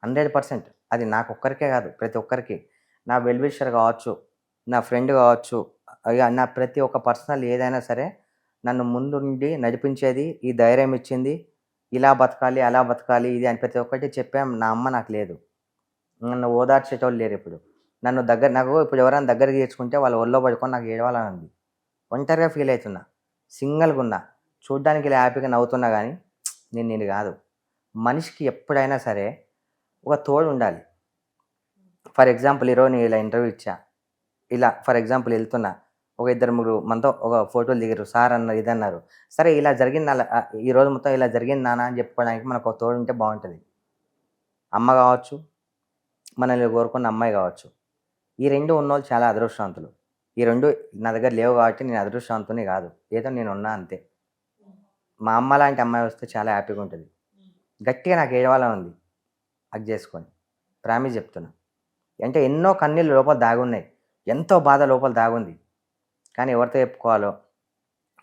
Hundred percent. అది నాకు ఒక్కరికే కాదు ప్రతి ఒక్కరికి. నా వెల్విషర్ కావచ్చు నా ఫ్రెండ్ కావచ్చు నా ప్రతి ఒక్క పర్సనల్ ఏదైనా సరే నన్ను ముందుండి నడిపించేది ఈ ధైర్యం ఇచ్చింది ఇలా బతకాలి అలా బతకాలి ఇది అని ప్రతి ఒక్కటి చెప్పాం. నా అమ్మ నాకు లేదు. నన్ను ఓదార్చేటోళ్ళు లేరు ఇప్పుడు. నన్ను దగ్గర నాకు ఇప్పుడు ఎవరైనా దగ్గరికి తెచ్చుకుంటే వాళ్ళు ఒళ్ళో పడుకొని నాకు ఏడవాలని ఉంది ఒంటరిగా ఫీల్ అవుతున్నా. సింగిల్గా ఉన్నా. చూడ్డానికి ఇలా హ్యాపీగా నవ్వుతున్నా కానీ నేను నేను కాదు. మనిషికి ఎప్పుడైనా సరే ఒక తోడు ఉండాలి. ఫర్ ఎగ్జాంపుల్ ఈరోజు నేను ఇలా ఇంటర్వ్యూ ఇచ్చా. ఇలా ఫర్ ఎగ్జాంపుల్ వెళ్తున్నా. ఒక ఇద్దరు ముగ్గురు మనతో ఒక ఫోటోలు దిగారు. సార్ అన్నారు ఇది అన్నారు సరే ఇలా జరిగింది అలా ఈ రోజు మొత్తం ఇలా జరిగింది నాన్న అని చెప్పుకోవడానికి మనకు ఒక తోడు ఉంటే బాగుంటుంది. అమ్మ కావచ్చు మనల్ని కోరుకున్న అమ్మాయి కావచ్చు. ఈ రెండు ఉన్నోళ్ళు చాలా అదృష్టవంతులు. ఈ రెండు నా దగ్గర లేవు కాబట్టి నేను అదృష్టవంతుని కాదు. ఏదో నేను ఉన్నా అంతే. మా అమ్మ లాంటి అమ్మాయి వస్తే చాలా హ్యాపీగా ఉంటుంది. గట్టిగా నాకు ఏడవాలని ఉంది? అది చేసుకొని. ప్రామిస్ చెప్తున్నా. అంటే ఎన్నో కన్నీళ్ళు లోపల దాగున్నాయి. ఎంతో బాధ లోపల దాగుంది. కానీ ఎవరితో చెప్పుకోవాలో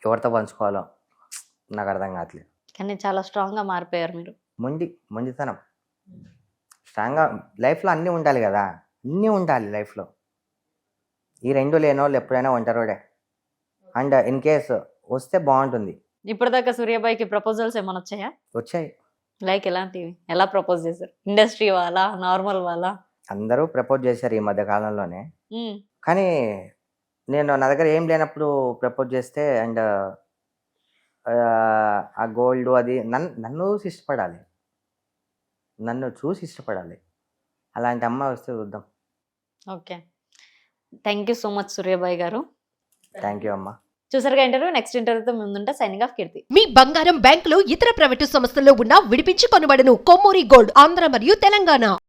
ఎవరితో పంచుకోవాలో నాకు అర్థం కావట్లేదు. కానీ చాలా స్ట్రాంగ్గా మారిపోయారు మీరు. మొండి మొండితనం. స్ట్రాంగ్గా లైఫ్లో అన్నీ ఉండాలి కదా. అన్నీ ఉండాలి లైఫ్లో. ఈ రెండు లేని వాళ్ళు ఎప్పుడైనా ఒంటరోడే అండ్ ఇన్ కేస్ వస్తే బాగుంటుంది. ఇప్పటిదాకా సూర్యాబాయికి ప్రపోజల్స్ ఏమైనా వచ్చాయా? వచ్చాయి. లైక్ ఎలాంటివి? ఎలా ప్రపోజ్ చేశారు? ఇండస్ట్రీ వాళ్ళ నార్మల్ వాళ్ళ? అందరూ ప్రపోజ్ చేశారు ఈ మధ్య కాలంలోనే. కానీ నేను నా దగ్గర ఏం లేనప్పుడు ప్రపోజ్ చేస్తే అండ్ ఆ గోల్డ్ అది నన్ను నన్ను చూసి ఇష్టపడాలి నన్ను చూసి ఇష్టపడాలి. అలాంటి అమ్మాయి వస్తే చూద్దాం. Okay. Thank you so much Suryabai గారు. థ్యాంక్ యూ అమ్మా. చూసారుగా ఇంటర్వ్యూ నెక్స్ట్ ఇంటర్వ్యూతో ముందుంటే. సైనింగ్ ఆఫ్ కీర్తి మీ బంగారం బ్యాంకులో ఇతర ప్రైవేటు సంస్థల్లో ఉన్న విడిపించి కొనబడను కొమ్మూరి గోల్డ్ ఆంధ్ర మరియు తెలంగాణ.